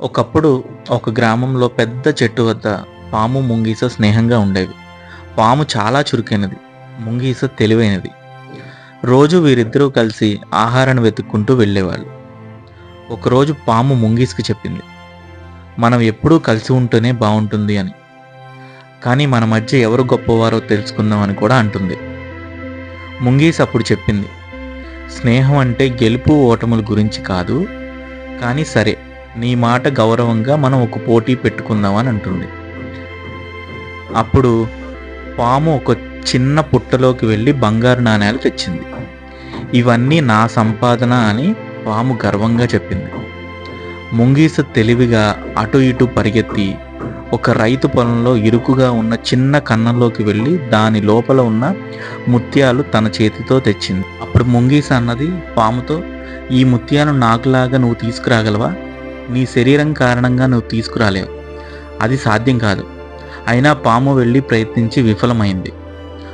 ఒకప్పుడు ఒక గ్రామంలో పెద్ద చెట్టు వద్ద పాము ముంగీస స్నేహంగా ఉండేవి. పాము చాలా చురుకైనది ముంగీస తెలివైనది. రోజు వీరిద్దరూ కలిసి ఆహారాన్ని వెతుక్కుంటూ వెళ్ళేవాళ్ళు. ఒకరోజు పాము ముంగీస్కి చెప్పింది మనం ఎప్పుడూ కలిసి ఉంటేనే బాగుంటుంది అని. కానీ మన మధ్య ఎవరు గొప్పవారో తెలుసుకుందామని కూడా అంటుంది. ముంగీస్ అప్పుడు చెప్పింది స్నేహం అంటే గెలుపు ఓటముల గురించి కాదు కానీ సరే నీ మాట గౌరవంగా మనం ఒక పోటీ పెట్టుకుందామని అంటుంది. అప్పుడు పాము ఒక చిన్న పుట్టలోకి వెళ్ళి బంగారు నాణేలు తెచ్చింది. ఇవన్నీ నా సంపాదన అని పాము గర్వంగా చెప్పింది. ముంగీస తెలివిగా అటు ఇటు పరిగెత్తి ఒక రైతు పొలంలో ఇరుకుగా ఉన్న చిన్న కన్నంలోకి వెళ్ళి దాని లోపల ఉన్న ముత్యాలు తన చేతితో తెచ్చింది. అప్పుడు ముంగీస అన్నది పాముతో ఈ ముత్యాలు నాకులాగా నువ్వు తీసుకురాగలవా? నీ శరీరం కారణంగా నువ్వు తీసుకురాలేవు. అది సాధ్యం కాదు. అయినా పాము వెళ్ళి ప్రయత్నించి విఫలమైంది.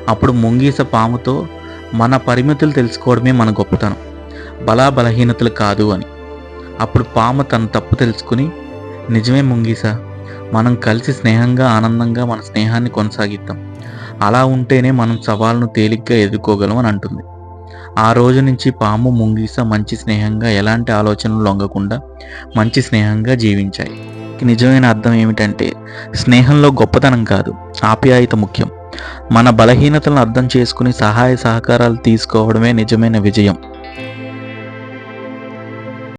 అప్పుడు ముంగీస పాముతో మన పరిమితులు తెలుసుకోవడమే మన గొప్పతనం. బలా బలహీనతలు కాదు అని. అప్పుడు పాము తన తప్పు తెలుసుకుని నిజమే ముంగీస మనం కలిసి స్నేహంగా ఆనందంగా మన స్నేహాన్ని కొనసాగిద్దాం. అలా ఉంటేనే మనం సవాళ్ళను తేలిగ్గా ఎదుర్కోగలం అని అంటుంది. ఆ రోజు నుంచి పాము ముంగీస మంచి స్నేహంగా ఎలాంటి ఆలోచనలు లొంగకుండా మంచి స్నేహంగా జీవించాయి. నిజమైన అర్థం ఏమిటంటే స్నేహంలో గొప్పతనం కాదు ఆప్యాయత ముఖ్యం. మన బలహీనతలను అర్థం చేసుకుని సహాయ సహకారాలు తీసుకోవడమే నిజమైన విజయం.